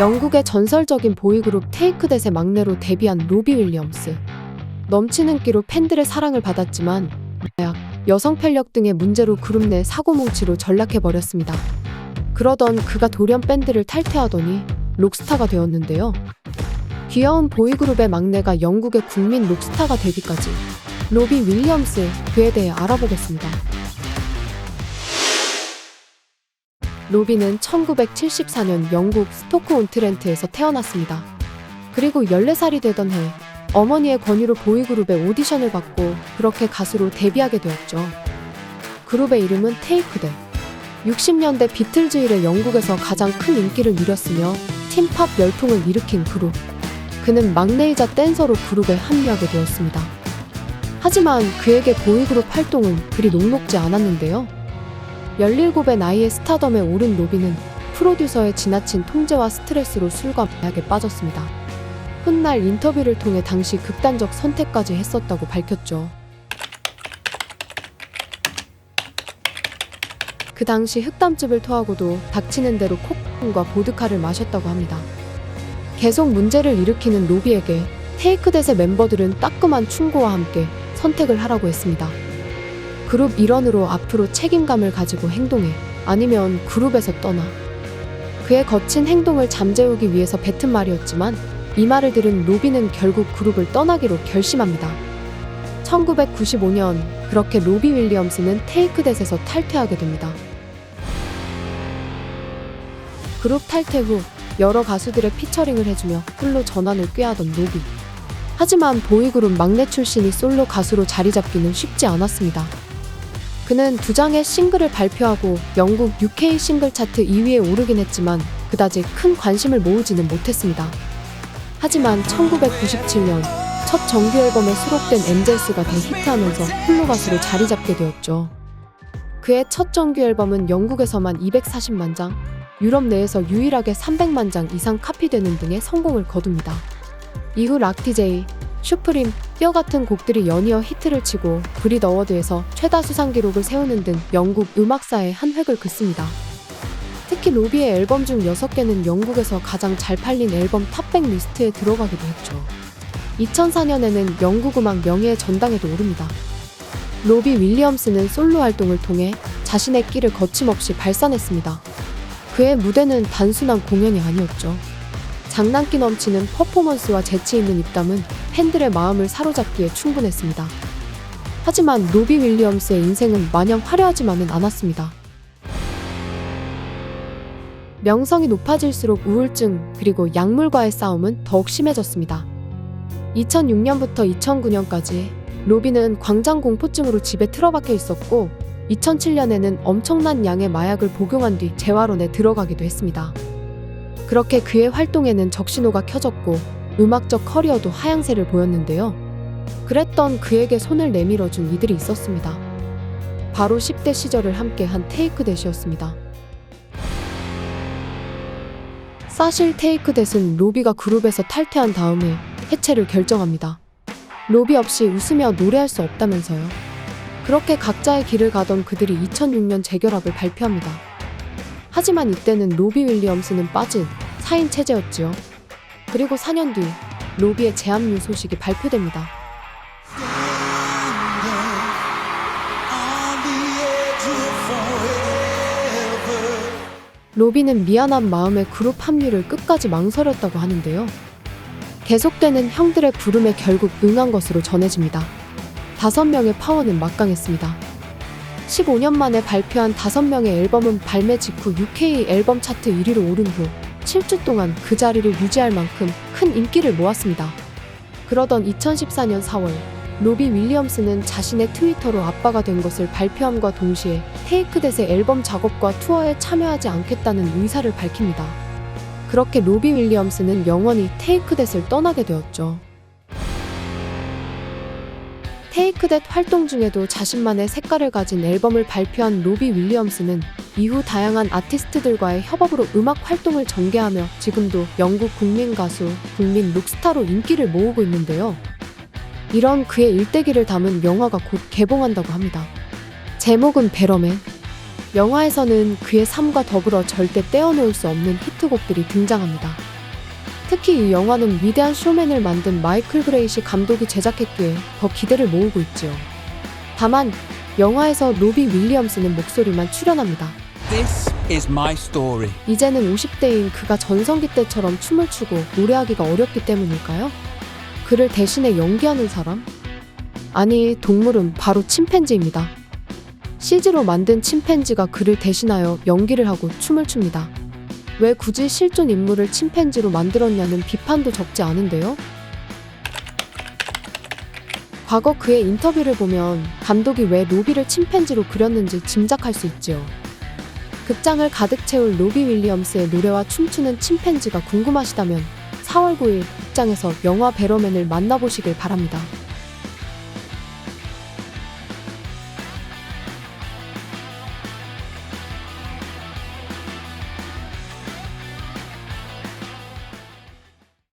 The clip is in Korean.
영국의 전설적인 보이그룹 테이크댓의 막내로 데뷔한 로비 윌리엄스. 넘치는 끼로 팬들의 사랑을 받았지만 마약, 여성 편력 등의 문제로 그룹 내 사고뭉치로 전락해버렸습니다. 그러던 그가 돌연 밴드를 탈퇴하더니 록스타가 되었는데요. 귀여운 보이그룹의 막내가 영국의 국민 록스타가 되기까지 로비 윌리엄스 그에 대해 알아보겠습니다. 로비는 1974년 영국 스토크 온트렌트에서 태어났습니다. 그리고 14살이 되던 해 어머니의 권유로 보이그룹의 오디션을 받고 그렇게 가수로 데뷔하게 되었죠. 그룹의 이름은 테이크댓. 60년대 비틀즈 이래 영국에서 가장 큰 인기를 누렸으며 팀팝 열풍을 일으킨 그룹. 그는 막내이자 댄서로 그룹에 합류하게 되었습니다. 하지만 그에게 보이그룹 활동은 그리 녹록지 않았는데요. 17의 나이에 스타덤에 오른 로비는 프로듀서의 지나친 통제와 스트레스로 술과 마약에 빠졌습니다. 훗날 인터뷰를 통해 당시 극단적 선택까지 했었다고 밝혔죠. 그 당시 흑담즙을 토하고도 닥치는 대로 코카인과 보드카를 마셨다고 합니다. 계속 문제를 일으키는 로비에게 테이크댓의 멤버들은 따끔한 충고와 함께 선택을 하라고 했습니다. 그룹 일원으로 앞으로 책임감을 가지고 행동해 아니면 그룹에서 떠나. 그의 거친 행동을 잠재우기 위해서 뱉은 말이었지만 이 말을 들은 로비는 결국 그룹을 떠나기로 결심합니다. 1995년 그렇게 로비 윌리엄스는 테이크댓에서 탈퇴하게 됩니다. 그룹 탈퇴 후 여러 가수들의 피처링을 해주며 홀로 전환을 꾀하던 로비. 하지만 보이그룹 막내 출신이 솔로 가수로 자리 잡기는 쉽지 않았습니다. 그는 두 장의 싱글을 발표하고 영국 UK 싱글 차트 2위에 오르긴 했지만 그다지 큰 관심을 모으지는 못했습니다. 하지만 1997년 첫 정규 앨범에 수록된 엔젤스가 대히트하면서 홀로 가수로 자리 잡게 되었죠. 그의 첫 정규 앨범은 영국에서만 240만 장, 유럽 내에서 유일하게 300만 장 이상 카피되는 등의 성공을 거둡니다. 이후 락티제이, 슈프림, 뼈 같은 곡들이 연이어 히트를 치고 브릿 어워드에서 최다 수상 기록을 세우는 등 영국 음악사에 한 획을 긋습니다. 특히 로비의 앨범 중 6개는 영국에서 가장 잘 팔린 앨범 탑100 리스트에 들어가기도 했죠. 2004년에는 영국 음악 명예의 전당에도 오릅니다. 로비 윌리엄스는 솔로 활동을 통해 자신의 끼를 거침없이 발산했습니다. 그의 무대는 단순한 공연이 아니었죠. 장난기 넘치는 퍼포먼스와 재치 있는 입담은 팬들의 마음을 사로잡기에 충분했습니다. 하지만 로비 윌리엄스의 인생은 마냥 화려하지만은 않았습니다. 명성이 높아질수록 우울증 그리고 약물과의 싸움은 더욱 심해졌습니다. 2006년부터 2009년까지 로비는 광장 공포증으로 집에 틀어박혀 있었고 2007년에는 엄청난 양의 마약을 복용한 뒤 재활원에 들어가기도 했습니다. 그렇게 그의 활동에는 적신호가 켜졌고 음악적 커리어도 하향세를 보였는데요. 그랬던 그에게 손을 내밀어 준 이들이 있었습니다. 바로 10대 시절을 함께한 테이크 댓이었습니다. 사실 테이크 댓은 로비가 그룹에서 탈퇴한 다음에 해체를 결정합니다. 로비 없이 웃으며 노래할 수 없다면서요. 그렇게 각자의 길을 가던 그들이 2006년 재결합을 발표합니다. 하지만 이때는 로비 윌리엄스는 빠진 4인 체제였지요. 그리고 4년 뒤 로비의 재합류 소식이 발표됩니다. 로비는 미안한 마음에 그룹 합류를 끝까지 망설였다고 하는데요. 계속되는 형들의 부름에 결국 응한 것으로 전해집니다. 다섯 명의 파워는 막강했습니다. 15년 만에 발표한 다섯 명의 앨범은 발매 직후 UK 앨범 차트 1위로 오른 후 7주 동안 그 자리를 유지할 만큼 큰 인기를 모았습니다. 그러던 2014년 4월, 로비 윌리엄스는 자신의 트위터로 아빠가 된 것을 발표함과 동시에 테이크댓의 앨범 작업과 투어에 참여하지 않겠다는 의사를 밝힙니다. 그렇게 로비 윌리엄스는 영원히 테이크댓을 떠나게 되었죠. 테이크댓 활동 중에도 자신만의 색깔을 가진 앨범을 발표한 로비 윌리엄스는 이후 다양한 아티스트들과의 협업으로 음악 활동을 전개하며 지금도 영국 국민 가수, 국민 록스타로 인기를 모으고 있는데요. 이런 그의 일대기를 담은 영화가 곧 개봉한다고 합니다. 제목은 베러맨. 영화에서는 그의 삶과 더불어 절대 떼어놓을 수 없는 히트곡들이 등장합니다. 특히 이 영화는 위대한 쇼맨을 만든 마이클 그레이시 감독이 제작했기에 더 기대를 모으고 있지요. 다만 영화에서 로비 윌리엄스는 목소리만 출연합니다. This is my story. 이제는 50대인 그가 전성기 때처럼 춤을 추고 노래하기가 어렵기 때문일까요? 그를 대신에 연기하는 사람? 아니, 동물은 바로 침팬지입니다. CG로 만든 침팬지가 그를 대신하여 연기를 하고 춤을 춥니다. 왜 굳이 실존 인물을 침팬지로 만들었냐는 비판도 적지 않은데요? 과거 그의 인터뷰를 보면 감독이 왜 로비를 침팬지로 그렸는지 짐작할 수 있지요. 극장을 가득 채울 로비 윌리엄스의 노래와 춤추는 침팬지가 궁금하시다면 4월 9일 극장에서 영화 베러맨을 만나보시길 바랍니다.